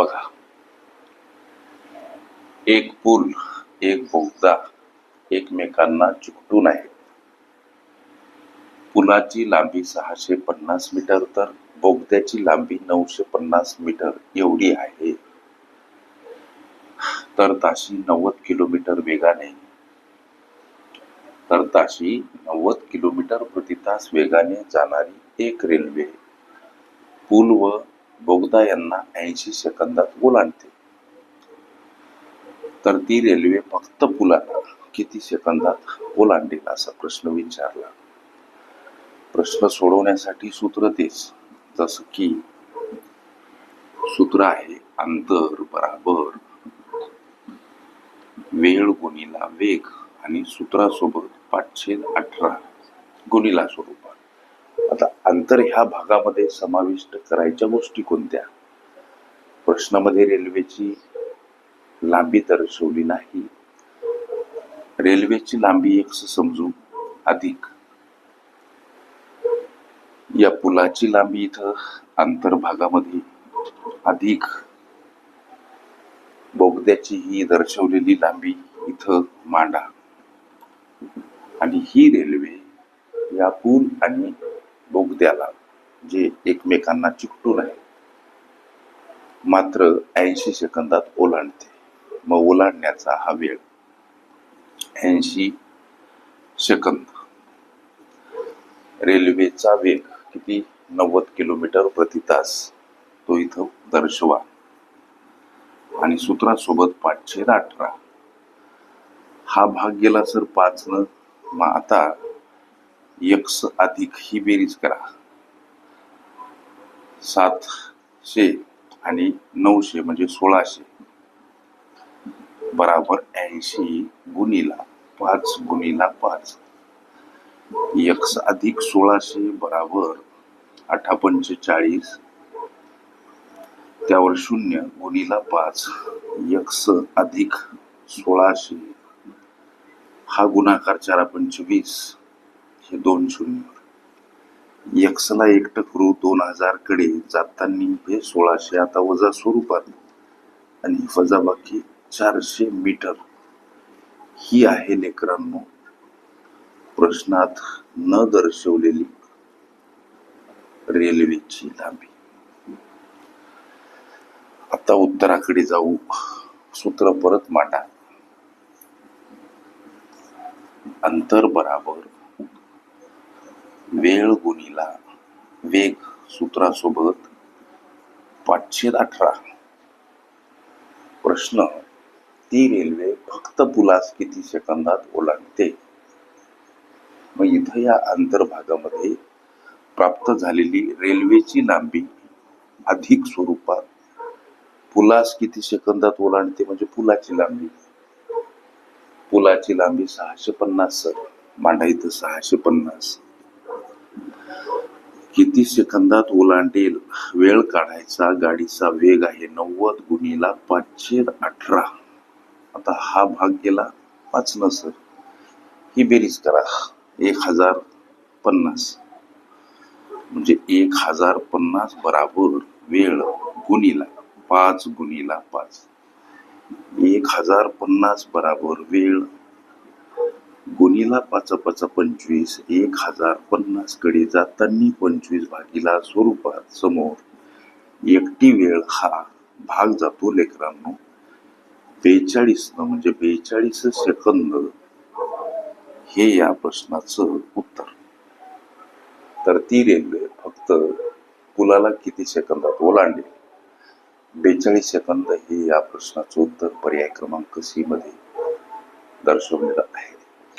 बघा. एक पूल एक बोगदा एकमेकांना चिकटून आहे पुलाची लांबी सहाशे पन्नास मीटर तर बोगद्याची लांबी नऊशे पन्नास मीटर एवढी आहे. तर ताशी नव्वद किलोमीटर वेगाने. तर ताशी नव्वद किलोमीटर प्रति तास वेगाने जाणारी एक रेल्वे. पूल व बोगदा यांना ऐंशी सेकंदात ओलांडते तर ती रेल्वे फक्त पुलाला किती सेकंदात ओलांडेल असा प्रश्न विचारला. प्रश्न सोडवण्यासाठी सूत्र तेच जसं की सूत्र आहे अंतर बराबर. वेळ गुणिला वेग आणि सूत्रासोबत पाचशे अठरा गुणिला स्वरूपात. आता अंतर ह्या भागामध्ये समाविष्ट करायच्या गोष्टी कोणत्या? प्रश्नामध्ये रेल्वेची लांबी दर्शवली नाही. रेल्वेची लांबी एक समजू अधिक. या पुलाची लांबी इथं अंतर्भागामध्ये अधिक. बोगद्याची ही दर्शवलेली लांबी इथं मांडा. आणि ही रेल्वे या पूल आणि बोगद्याला जे एकमेकांना चिकटून आहे. मात्र ऐंशी सेकंदात ओलांडते. मग ओलांडण्याचा हा वेळ. ऐंशी सेकंद. रेल्वेचा वेग किती? नव्वद किलोमीटर प्रति तास. तो इथं दर्शवा. आणि सूत्रासोबत पाचशे अठरा. हा भाग गेला सर पाच न मग आता यक्स अधिक ही बेरीज करा. सातशे आणि नऊशे म्हणजे सोळाशे. बराबर ऐंशी गुणीला पाच गुणीला पाच. यक्स अधिक सोळाशे बराबर अठा पंचेचाळीस. त्यावर शून्य गुणीला पाच. यक्स अधिक सोळाशे. हा गुणाकार चार पंचवीस. दोन शून्य. एक्सला एकटं करू दोन हजारकडे जाताना हे सोळाशे आता वजा स्वरूपात. आणि वजाबाकी चारशे मीटर. ही आहे लेकरांनो प्रश्नात न दर्शवलेली रेल्वेची लांबी. आता उत्तराकडे जाऊ. सूत्र परत मांडा. अंतर बराबर वेळ गुणीला वेग सूत्रासोबत पाचशे अठरा. प्रश्न ती रेल्वे फक्त पुलास किती सेकंदात ओलांडते? मग इथं या अंतर्भागामध्ये प्राप्त झालेली रेल्वेची लांबी अधिक स्वरूपात पुलास किती सेकंदात ओलांडते? म्हणजे पुलाची लांबी. पुलाची लांबी सहाशे पन्नास सर मांडा सहाशे पन्नास. किती सेकंदात ओलांडेल. वेळ काढायचा गाडीचा वेग आहे. नव्वद गुणीला पाचशे अठरा. आता हा भाग गेला पाच न सर. ही बेरीज करा. एक हजार पन्नास. म्हणजे एक हजार पन्नास बराबर वेळ गुणीला पाच गुणीला पाच. एक हजार पन्नास बराबर वेळ गुणिला पाच पाच पंचवीस एक हजार पन्नासकडे जाताना पंचवीस भागीला स्वरूपात समोर. एकटी वेळ हा भाग जातो लेकरांनो. बेचाळीस म्हणजे बेचाळीस सेकंद हे या प्रश्नाचं उत्तर. तर ती रेल्वे फक्त पुलाला किती सेकंदात ओलांडेल? बेचाळीस सेकंद हे या प्रश्नाचं उत्तर पर्याय क्रमांक सी मध्ये दर्शवलेलं आहे.